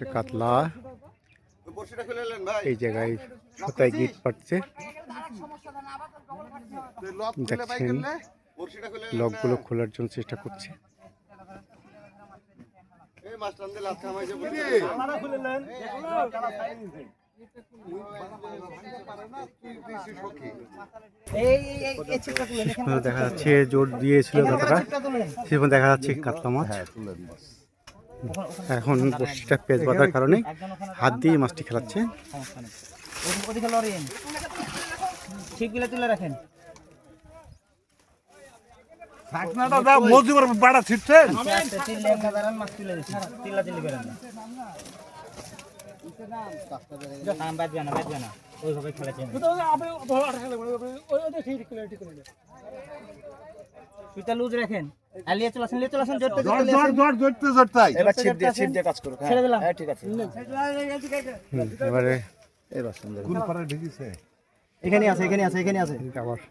হচ্ছে কাতলা। এই জায়গায় সুতায় গিট পাচ্ছে দেখছেন লকগুলো খোলার জন্য চেষ্টা করছে। দেখা যাচ্ছে জোর দিয়েছিল যতটা সেরকম দেখা যাচ্ছে কাতলা মাছ। এখন বর্ষিটা পেঁচ বাঁধার কারণে হাত দিয়ে মাছটি খেলাচ্ছে। ওইভাবে খেলেছেন লুজ রাখেন। আলিয়া লিয়ে জোরতে জোর জোরতে জোর জোর জোরতে জোরতাই এবার ছিপ দিয়ে ছিপ দিয়ে কাজ করুক ছেড়ে দিলাম। হুম, এবারে কোন পারে ঢেকিছে? এখানে আছে এখানে আছে এখানে আছে।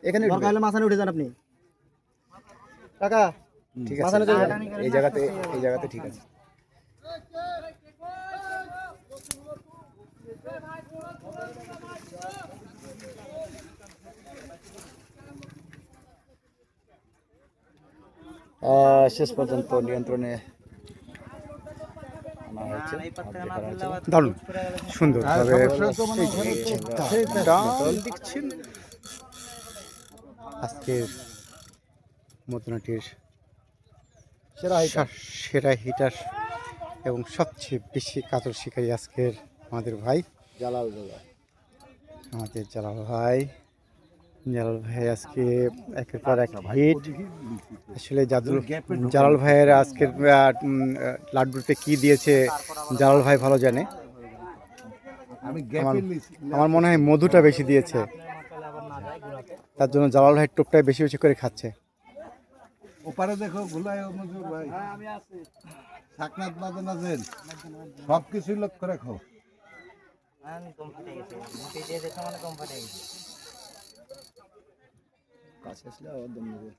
এখানে দরকার হলে মাছানে উঠে যান আপনি। কাকা। ঠিক আছে এই জায়গাতে এই জায়গাতে ঠিক আছে। শেষ পর্যন্ত নিয়ন্ত্রণে দারুণ। সুন্দর তবে দেখছেন আজকের মদনাটির সেরা সেরা হিটার এবং সবচেয়ে বেশি কাতর শিকারী আজকের আমাদের ভাই। জালাল দাদা আমাদের জালাল ভাই। জালাল ভাই আজকে একের পর এক হিট আসলে জাদু জালাল ভাইয়ের আজকের লাড্ডুতে কি দিয়েছে জালাল ভাই ভালো জানে। আমার মনে হয় মধুটা বেশি দিয়েছে। তার জন্য জালাল ভাই টোপটাই বেশি বেশি করে খাচ্ছে। ওপারে দেখো গুলাই মজুর ভাই। আমি আছি সাকনাত বাদে না দেন সব কিছু লক্ষ্য রাখো কাছে আসলে আবার দম নেবে।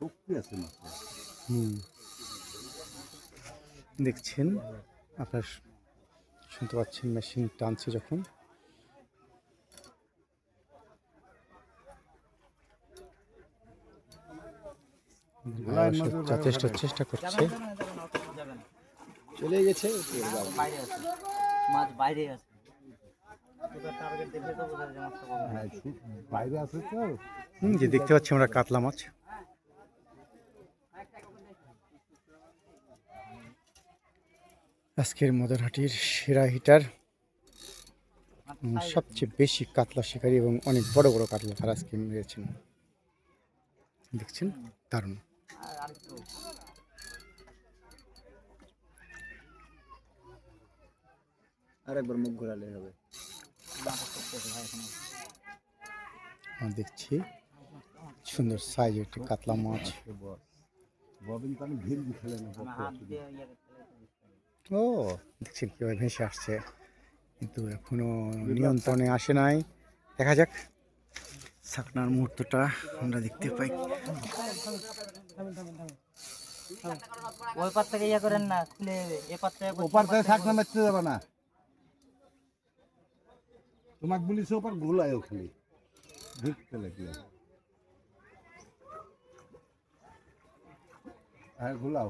শক্তি আছে মাত্র। হুম। দেখছেন আপনার শুনতে পাচ্ছেন মেশিন টানছে যখন। ভাই চেষ্টা চেষ্টা করছে। চলে গেছে বাইরে আছে মাছ বাইরে আছে। বাইরে আছে তো। হুম, যে দেখতে পাচ্ছি আমরা কাতলা মাছ। আজকের মদরহাটির সেরা হিটার সবচেয়ে বেশি কাতলা শিকারী এবং অনেক বড় বড় কাতলা তারা আজকে মেরেছেন। দেখছেন? দারুণ। আরেকবার মুখ ঘোরালে হবে। দেখছি সুন্দর সাইজ একটি কাতলা মাছ। ও দেখছেন কীভাবে ভেসে আসছে। কিন্তু এখনও নিয়ন্ত্রণে আসে নাই। দেখা যাক সাকনার মুহূর্তটা আমরা দেখতে পাই। ওই পার থেকে ইয়ে করেন না খুলে এ পার থেকে ওপার থেকে সাকনা মারতে যাবে না। তোমাকে বলিস ওপার গুলাই খালি। ভিড় খেলে কি? হ্যাঁ গুলাও।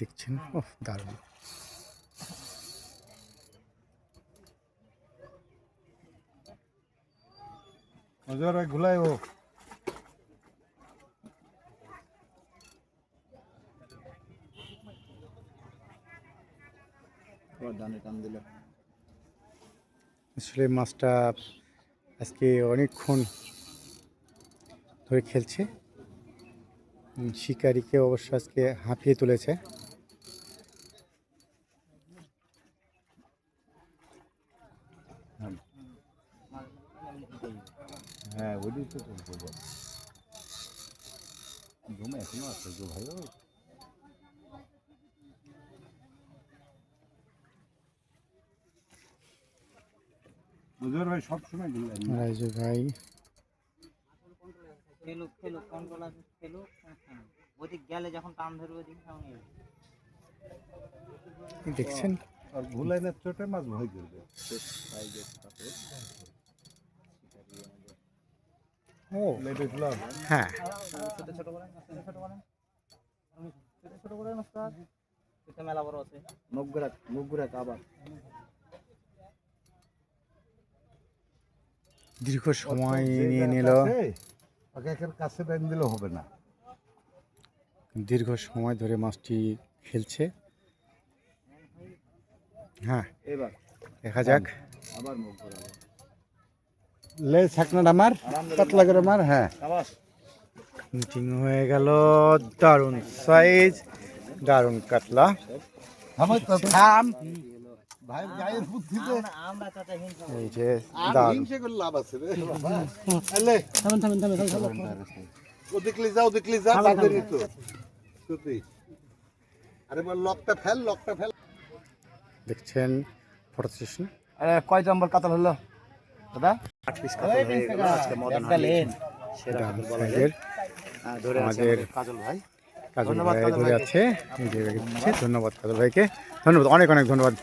দেখছেন? ও দারুণ। মজুর ভাই গুলাই ও টান দিল। আসলে মাছটা আজকে অনেকক্ষণ ধরে খেলছে। শিকারিকে অবশ্য আজকে হাঁপিয়ে তুলেছে। হ্যাঁ ওইটাই তো এখনও আছে গো ভাই ভাই সবসময় গুলাই রাজু ভাই। ফেলুক ফেলুক কন্ট্রোল আছে ফেলুক ওদিক গেলে যখন টান ধরবে ওদিক দেখছেন? আর ভুলাইনের চোটে মাছ ভয় করবে। ও। লেডিস ব্লগ হ্যাঁ। ছোট ছোট করে ছোট করে। ছোট ছোট করে নস্তাদ এটা মেলা বড় আছে। মুখ ঘুরা আবার। দীর্ঘ সময় নিয়ে নিল। একের কাছে টাইম দিলে হবে না। দীর্ঘ সময় ধরে মাছটি খেলছে। হ্যাঁ এবার। দেখা যাক। আবার মুখ ঘুরাবে। লে ছাকনাটা মার পাতলা করে মার হ্যাঁ। মিটিং হয়ে গেল দারুণ সাইজ দারুণ কাতলা। থাম। ভাই গায়ের বুদ্ধিতে আমরা আমরা হিংসা এই যে আর করে লাভ আছে রে বাবা। এলে থামেন থামেন থামেন ও দেখলি যাও দেখলি যা সত্যি। আরে বল লকটা ফেল লকটা ফেল। দেখছেন ফটো সেশন কয় নম্বর কাতাল হলো? দাদা? আট পিস কাতল হয়ে গেল আজকে মদন দারুণ সাইজের। ধরে কাজল ভাই। কাজল ধরে আছে। ধন্যবাদ কাজল ভাইকে। ধন্যবাদ অনেক অনেক ধন্যবাদ।